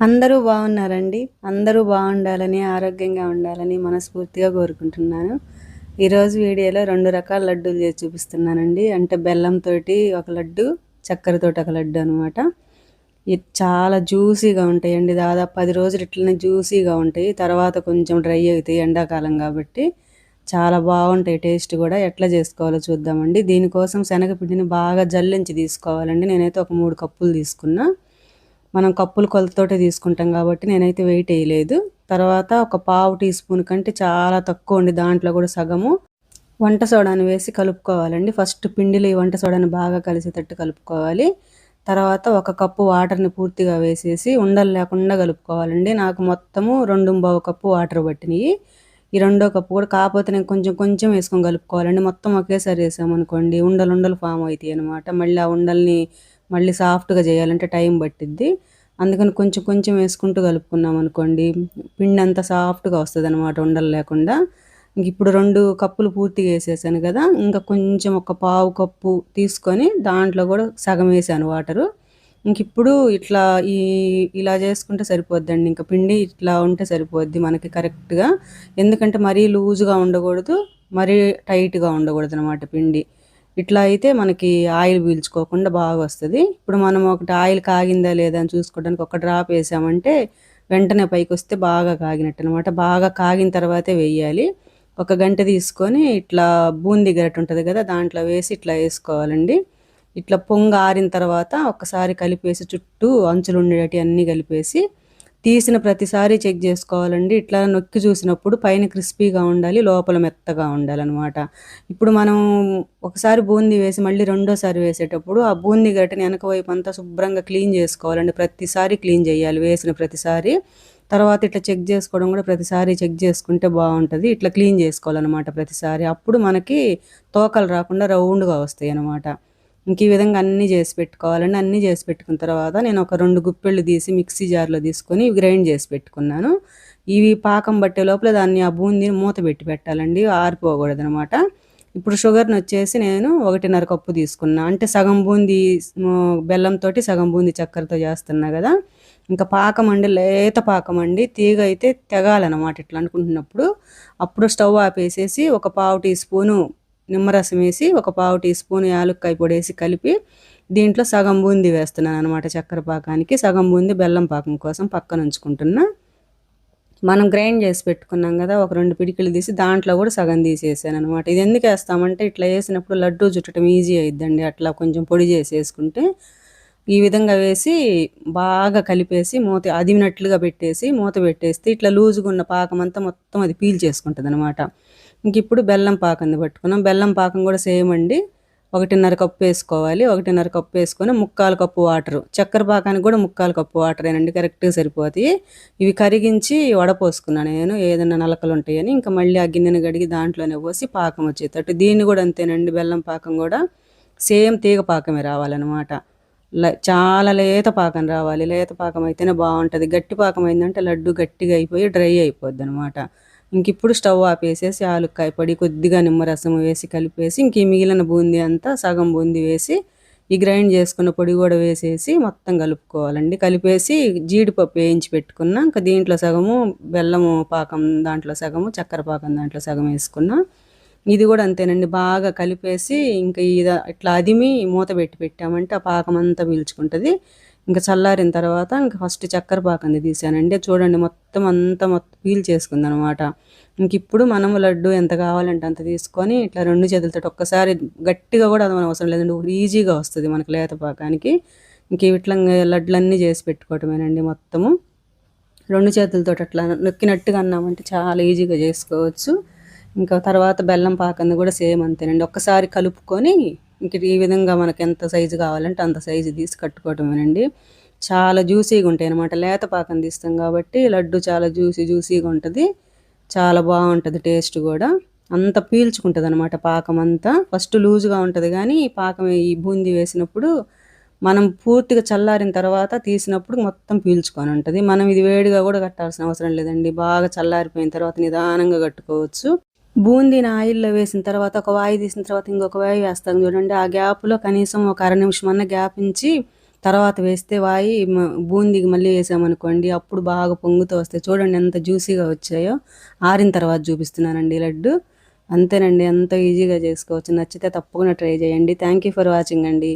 అందరూ బాగున్నారండి. అందరూ బాగుండాలని ఆరోగ్యంగా ఉండాలని మనస్ఫూర్తిగా కోరుకుంటున్నాను. ఈరోజు వీడియోలో రెండు రకాల లడ్డూలు చేసి చూపిస్తున్నానండి. అంటే బెల్లంతో ఒక లడ్డు చక్కెరతో ఒక లడ్డు అనమాట ఇది చాలా జ్యూసీగా ఉంటాయండి. దాదాపు పది రోజులు ఇట్లనే జ్యూసీగా ఉంటాయి. తర్వాత కొంచెం డ్రై అవుతాయి ఎండాకాలం కాబట్టి. చాలా బాగుంటాయి టేస్ట్ కూడా. ఎట్లా చేసుకోవాలో చూద్దామండి. దీనికోసం శనగపిండిని బాగా జల్లించి తీసుకోవాలండి. నేనైతే ఒక మూడు కప్పులు తీసుకున్నా. మనం కప్పులు కొలతతోటే తీసుకుంటాం కాబట్టి నేనైతే వెయిట్ వేయలేదు. తర్వాత ఒక పావు టీ స్పూన్ కంటే చాలా తక్కువ ఉంది దాంట్లో కూడా సగము వంట సోడాను వేసి కలుపుకోవాలండి. ఫస్ట్ పిండిలో ఈ వంట సోడాని బాగా కలిసేటట్టు కలుపుకోవాలి. తర్వాత ఒక కప్పు వాటర్ని పూర్తిగా వేసేసి ఉండలు లేకుండా కలుపుకోవాలండి. నాకు మొత్తము రెండు బావు కప్పు వాటర్ పట్టినాయి. ఈ రెండో కప్పు కూడా కాకపోతే నేను కొంచెం కొంచెం వేసుకొని కలుపుకోవాలండి. మొత్తం ఒకేసారి వేసామనుకోండి ఉండలు ఉండలు ఫామ్ అవుతాయి అనమాట మళ్ళీ ఆ ఉండల్ని మళ్ళీ సాఫ్ట్గా చేయాలంటే టైం పట్టిద్ది. అందుకని కొంచెం కొంచెం వేసుకుంటూ కలుపుకున్నాం అనుకోండి పిండి అంతా సాఫ్ట్గా వస్తుంది అనమాట ఉండలు లేకుండా. ఇంక ఇప్పుడు రెండు కప్పులు పూర్తిగా వేసేసాను కదా ఇంకా కొంచెం ఒక పావు కప్పు తీసుకొని దాంట్లో కూడా సగం వేసాను వాటరు. ఇంక ఇప్పుడు ఇట్లా ఈ ఇలా చేసుకుంటే సరిపోద్దండి ఇంకా పిండి ఇట్లా ఉంటే సరిపోద్ది మనకి కరెక్ట్గా. ఎందుకంటే మరీ లూజ్గా ఉండకూడదు మరీ టైట్గా ఉండకూడదు అనమాట పిండి. ఇట్లా అయితే మనకి ఆయిల్ పీల్చుకోకుండా బాగా వస్తుంది. ఇప్పుడు మనం ఒకటి ఆయిల్ కాగిందా లేదా అని చూసుకోవడానికి ఒక డ్రాప్ వేసామంటే వెంటనే పైకి వస్తే బాగా కాగినట్టు అనమాట బాగా కాగిన తర్వాతే వేయాలి. ఒక గంట తీసుకొని ఇట్లా బూందీ గరట ఉంటుంది కదా దాంట్లో వేసి ఇట్లా వేసుకోవాలండి. ఇట్లా పొంగ ఆరిన తర్వాత ఒకసారి కలిపేసి చుట్టూ అంచులు ఉండేటి అన్నీ కలిపేసి తీసిన ప్రతిసారి చెక్ చేసుకోవాలండి. ఇట్లా నొక్కి చూసినప్పుడు పైన క్రిస్పీగా ఉండాలి లోపల మెత్తగా ఉండాలన్నమాట. ఇప్పుడు మనం ఒకసారి బూందీ వేసి మళ్ళీ రెండోసారి వేసేటప్పుడు ఆ బూందీ గట్టని వెనక వైపు అంతా శుభ్రంగా క్లీన్ చేసుకోవాలండి. ప్రతిసారి క్లీన్ చేయాలి వేసిన ప్రతిసారి. తర్వాత ఇట్లా చెక్ చేసుకోవడం కూడా ప్రతిసారి చెక్ చేసుకుంటే బాగుంటుంది. ఇట్లా క్లీన్ చేసుకోవాలన్నమాట ప్రతిసారి. అప్పుడు మనకి తోకలు రాకుండా రౌండ్గా వస్తాయి అన్నమాట ఇంక ఈ విధంగా అన్నీ చేసి పెట్టుకోవాలండి అన్నీ చేసి పెట్టుకున్న తర్వాత నేను ఒక రెండు గుప్పెళ్ళు తీసి మిక్సీ జార్లో తీసుకొని గ్రైండ్ చేసి పెట్టుకున్నాను. ఇవి పాకం పట్టే లోపల దాన్ని ఆ బూందీని మూత పెట్టి పెట్టాలండి ఆరిపోకూడదు అనమాట ఇప్పుడు షుగర్ని వచ్చేసి నేను ఒకటిన్నర కప్పు తీసుకున్నా. అంటే సగం బూందీ బెల్లంతో సగం బూందీ చక్కెరతో చేస్తున్నా కదా. ఇంకా పాకం అండి లేత పాకం అండి. తీగ అయితే తెగాలన్నమాట ఇట్లా అనుకుంటున్నప్పుడు. అప్పుడు స్టవ్ ఆపేసేసి ఒక పావు టీ స్పూను నిమ్మరసం వేసి ఒక పావు టీ స్పూన్ యాలక్కాయ పొడి వేసి కలిపి దీంట్లో సగం బూందీ వేస్తున్నాను అనమాట చక్కెర పాకానికి. సగం బూందీ బెల్లం పాకం కోసం పక్కన ఉంచుకుంటున్నా. మనం గ్రైండ్ చేసి పెట్టుకున్నాం కదా ఒక రెండు పిడికిలు తీసి దాంట్లో కూడా సగం తీసేసాను అనమాట ఇది ఎందుకు వేస్తామంటే ఇట్లా వేసినప్పుడు లడ్డూ చుట్టడం ఈజీ అయిద్దండి. అట్లా కొంచెం పొడి చేసి వేసుకుంటే ఈ విధంగా వేసి బాగా కలిపేసి మూత అదిమినట్లుగా పెట్టేసి మూత పెట్టేస్తే ఇట్లా లూజుగా ఉన్న పాకం అంతా మొత్తం అది పీల్ చేసుకుంటుంది అనమాట ఇంక ఇప్పుడు బెల్లం పాకం పట్టుకున్నాం. బెల్లం పాకం కూడా సేమ్ అండి. ఒకటిన్నర కప్పు వేసుకోవాలి. ఒకటిన్నర కప్పు వేసుకొని ముక్కాలు కప్పు వాటరు. చక్కెర పాకానికి కూడా ముక్కాలు కప్పు వాటర్ ఏనండి కరెక్ట్గా సరిపోతాయి. ఇవి కరిగించి వడపోసుకున్నాను నేను. ఏదైనా నలకలు ఉంటాయని ఇంకా మళ్ళీ ఆ గిన్నెను కడిగి దాంట్లోనే పోసి పాకం వచ్చేటట్టు. దీన్ని కూడా అంతేనండి. బెల్లం పాకం కూడా సేమ్ తీగ పాకమే రావాలన్నమాట. చాలా లేత పాకం రావాలి. లేత పాకం అయితేనే బాగుంటుంది. గట్టి పాకం అయిందంటే లడ్డు గట్టిగా అయిపోయి డ్రై అయిపోద్ది అనమాట ఇంక ఇప్పుడు స్టవ్ ఆపేసేసి ఆలుక్కాయ పొడి కొద్దిగా నిమ్మరసం వేసి కలిపేసి ఇంక మిగిలిన బూందీ అంతా సగం బూందీ వేసి ఈ గ్రైండ్ చేసుకున్న పొడి కూడా వేసేసి మొత్తం కలుపుకోవాలండి. కలిపేసి జీడిపప్పు వేయించి పెట్టుకున్నా ఇంకా దీంట్లో సగము బెల్లము పాకం దాంట్లో సగము చక్కెర పాకం దాంట్లో సగం వేసుకున్నా ఇది కూడా అంతేనండి. బాగా కలిపేసి ఇంకా ఇది ఇట్లా అదిమి మూత పెట్టి పెట్టామంటే ఆ పాకం అంతా పీల్చుకుంటుంది. ఇంకా చల్లారిన తర్వాత ఇంకా ఫస్ట్ చక్కెర పాకంది తీసానండి చూడండి మొత్తం అంతా మొత్తం పీల్ చేసుకుంది అనమాట ఇంక ఇప్పుడు మనం లడ్డు ఎంత కావాలంటే అంత తీసుకొని ఇట్లా రెండు చేతులతో ఒక్కసారి గట్టిగా కూడా అది అవసరం లేదండి. ఈజీగా వస్తుంది మనకి లేత పాకానికి. ఇంక ఇట్లా లడ్లన్నీ చేసి పెట్టుకోవటమేనండి మొత్తము. రెండు చేతులతో అట్లా నొక్కినట్టుగా అన్నామంటే చాలా ఈజీగా చేసుకోవచ్చు. ఇంకా తర్వాత బెల్లం పాకంది కూడా సేమ్ అంతేనండి. ఒక్కసారి కలుపుకొని ఇంక ఈ విధంగా మనకి ఎంత సైజు కావాలంటే అంత సైజు తీసి కట్టుకోవటమేనండి. చాలా జ్యూసీగా ఉంటాయి అనమాట లేత పాకం తీస్తాం కాబట్టి లడ్డు చాలా జ్యూసీ జ్యూసీగా ఉంటుంది. చాలా బాగుంటుంది టేస్ట్ కూడా. అంత పీల్చుకుంటుంది అనమాట పాకం అంతా. ఫస్ట్ లూజ్గా ఉంటుంది కానీ ఈ పాకం ఈ బూందీ వేసినప్పుడు మనం పూర్తిగా చల్లారిన తర్వాత తీసినప్పుడు మొత్తం పీల్చుకొని ఉంటుంది. మనం ఇది వేడిగా కూడా కట్టాల్సిన అవసరం లేదండి. బాగా చల్లారిపోయిన తర్వాత నిదానంగా కట్టుకోవచ్చు. బూందీని ఆయిల్లో వేసిన తర్వాత ఒక వాయి తీసిన తర్వాత ఇంకొక వాయి వేస్తాం చూడండి. ఆ గ్యాప్లో కనీసం ఒక అర నిమిషం అన్న గ్యాప్ ఇచ్చి తర్వాత వేస్తే వాయి బూందీకి మళ్ళీ వేసామనుకోండి అప్పుడు బాగా పొంగుతూ వస్తాయి. చూడండి ఎంత జ్యూసీగా వచ్చాయో. ఆరిన తర్వాత చూపిస్తున్నానండి లడ్డు. అంతేనండి ఎంతో ఈజీగా చేసుకోవచ్చు. నచ్చితే తప్పకుండా ట్రై చేయండి. థ్యాంక్ యూ ఫర్ వాచింగ్ అండి.